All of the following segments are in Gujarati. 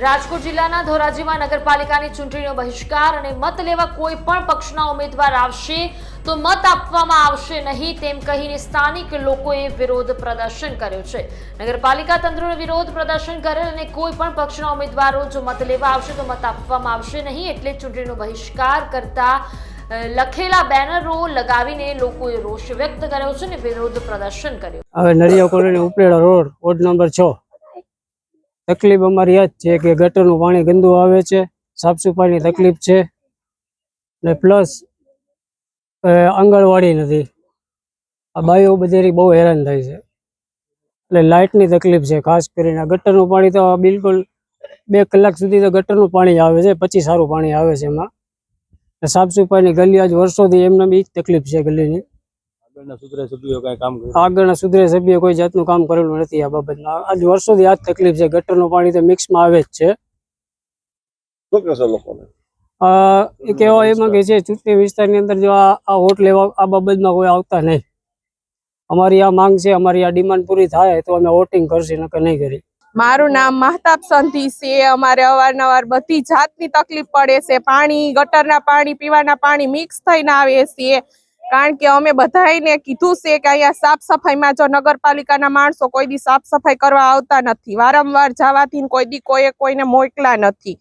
રાજકોટ જિલ્લાના ધોરાજીમાં નગરપાલિકાની ચૂંટણીનો બહિષ્કાર અને મત લેવા કોઈ પણ પક્ષના ઉમેદવાર આવશે તો મત આપવામાં આવશે નહીં તેમ કહીને સ્થાનિક લોકોએ વિરોધ પ્રદર્શન કર્યો છે. નગરપાલિકા તંત્રનો વિરોધ પ્રદર્શન કરેલ અને કોઈ પણ પક્ષના ઉમેદવારો જો મત લેવા આવશે તો મત આપવામાં આવશે નહીં એટલે ચૂંટણીનો બહિષ્કાર કરતા લખેલા બેનરો લગાવીને લોકોએ રોષ વ્યક્ત કર્યો છે અને વિરોધ પ્રદર્શન કર્યું. હવે નડિયા કોલોની રોડ નંબર છ. તકલીફ અમારી જ છે કે ગટરનું પાણી ગંદુ આવે છે સાફ સફાઈની તકલીફ છે. ને પ્લસ આંગણવાડી નથી. આ બાઈઓ બધેરી બહુ હેરાન થાય છે. એટલે લાઇટની તકલીફ છે, ખાસ કરીને ગટરનું પાણી તો બિલકુલ બે કલાક સુધી તો ગટરનું પાણી આવે છે, પછી સારું પાણી આવે છે એમાં. સાફ સફાઈની ગલી આજ વર્ષોથી એમને બી તકલીફ છે ગલીની. આગળના સુધરે સભ્ય કોઈ જાતનું કામ કરેલું નથી આ બાબતમાં આજ વર્ષોથી આ તકલીફ છે. ગટરનું પાણી તો મિક્સમાં આવે જ છે. શું કહેશો લોકોને? એ કહેવા છે ચૂંટણી વિસ્તારની અંદર જો આ આ વોટ લેવા આ બાબતમાં કોઈ આવતા નહીં. અમારી આ માંગ છે અમારી આ ડિમાન્ડ પૂરી થાય તો અમે વોટિંગ કરશું નકર નહીં કરી મારું નામ મહતાબ સંધી છે. અમારે અવારનવાર બધી જાતની તકલીફ પડે છે. પાણી ગટરના પાણી પીવાના પાણી મિક્સ થઈને આવે છે કારણ કે અમે બધાને કીધું છે કે અહીંયા સાફ સફાઈમાં જો નગરપાલિકાના માણસો કોઈ દી સાફ સફાઈ કરવા આવતા નથી. વારંવાર જવાથી કોઈ દી કોઈએ કોઈને મોકલા નથી.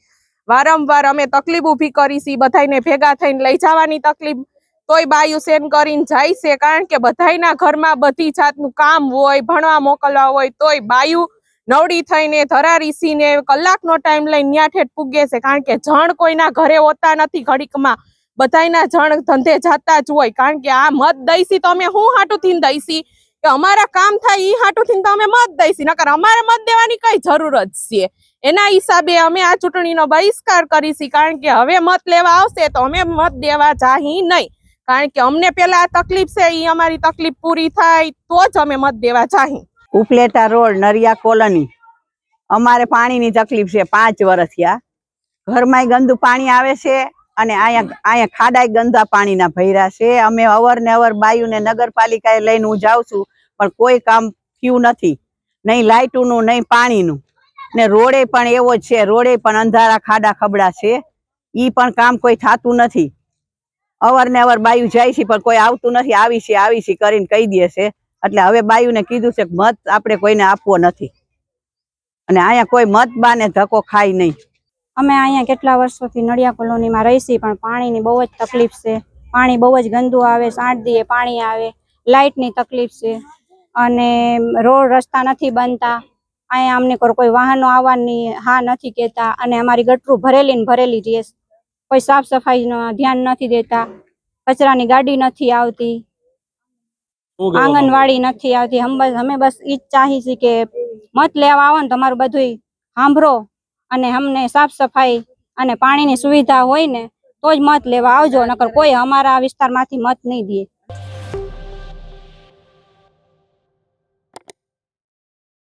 વારંવાર અમે તકલીફ ઊભી કરી છે બધાને ભેગા થઈને લઈ જવાની તકલીફ. તોય બાયુ સેન કરીને જાય છે, કારણ કે બધાયના ઘરમાં બધી જાતનું કામ હોય, ભણવા મોકલવા હોય, તોય બાયુ નવડી થઈને ધરારીસીને કલાકનો ટાઈમ લઈને ન્યા ઠેઠ પૂગે છે. કારણ કે જણ કોઈના ઘરે હોતા નથી ઘડીકમાં. બધાયના જણ ધંધે જાતા જ હોય. કારણ કે આ મત દઈશી તો અમે હું હાટું થઈને દઈશી? કે અમારા કામ થાય એ હાટું થઈને તો અમે મત દઈશી. નકર અમારે મત દેવાની કઈ જરૂર જ છે. એના હિસાબે અમે આ ચૂંટણીનો બહિષ્કાર કરીશી. કારણ કે હવે મત લેવા આવશે તો અમે મત દેવા જાહી નહીં. કારણ કે અમને પેલા આ તકલીફ છે એ અમારી તકલીફ પૂરી થાય તો જ અમે મત દેવા જાહી. Upleta road, Nariya colony. અમારે પાણીની તકલીફ છે પાંચ વર્ષ થયા. ઘરમાં ગંદુ પાણી આવે છે. અને અહીંયા અહીંયા ખાડાય ગંદા પાણીના ભૈરા છે. અમે અવર ને અવર બાયુને નગરપાલિકાએ લઈને હું જાઉં છું, પણ કોઈ કામ થયું નથી. નહીં લાઇટનું, નહીં પાણીનું. ને રોડે પણ એવો જ છે. રોડે પણ અંધારા ખાડા ખબડા છે. ઈ પણ કામ કોઈ થતું નથી. અવર ને અવર બાયુ જાય છે, પણ કોઈ આવતું નથી. આવી છે આવી છે કરીને કહી દે છે. એટલે હવે બાયુને કીધું છે કે મત આપણે કોઈને આપવો નથી. અને અહીંયા કોઈ મત બાને ધક્કો ખાય નહીં. અમે અહીંયા કેટલા વર્ષોથી નડિયા કોલોનીમાં રહીશી પણ પાણીની બહુ જ તકલીફ છે. પાણી બહુ જ ગંદુ આવે સાંઠ દીએ પાણી આવે લાઇટની તકલીફ છે. અને રોડ રસ્તા નથી બનતા. અહીંયા અમને કોઈ વાહનો આવવાની હા નથી કહેતા. અને અમારી ગટરું ભરેલી ને ભરેલી રહે કોઈ સાફ સફાઈનું ધ્યાન નથી દેતા. કચરાની ગાડી નથી આવતી? આંગણવાડી નથી આવતી. અમે બસ ઈ જ ચાહી છીએ કે મત લેવા આવો ને તમારું બધું સાંભળો. અને અમને સાફ સફાઈ અને પાણીની સુવિધા હોય ને, તો જ મત લેવા આવજો, નકર કોઈ અમારા વિસ્તારમાંથી મત નહીં દે.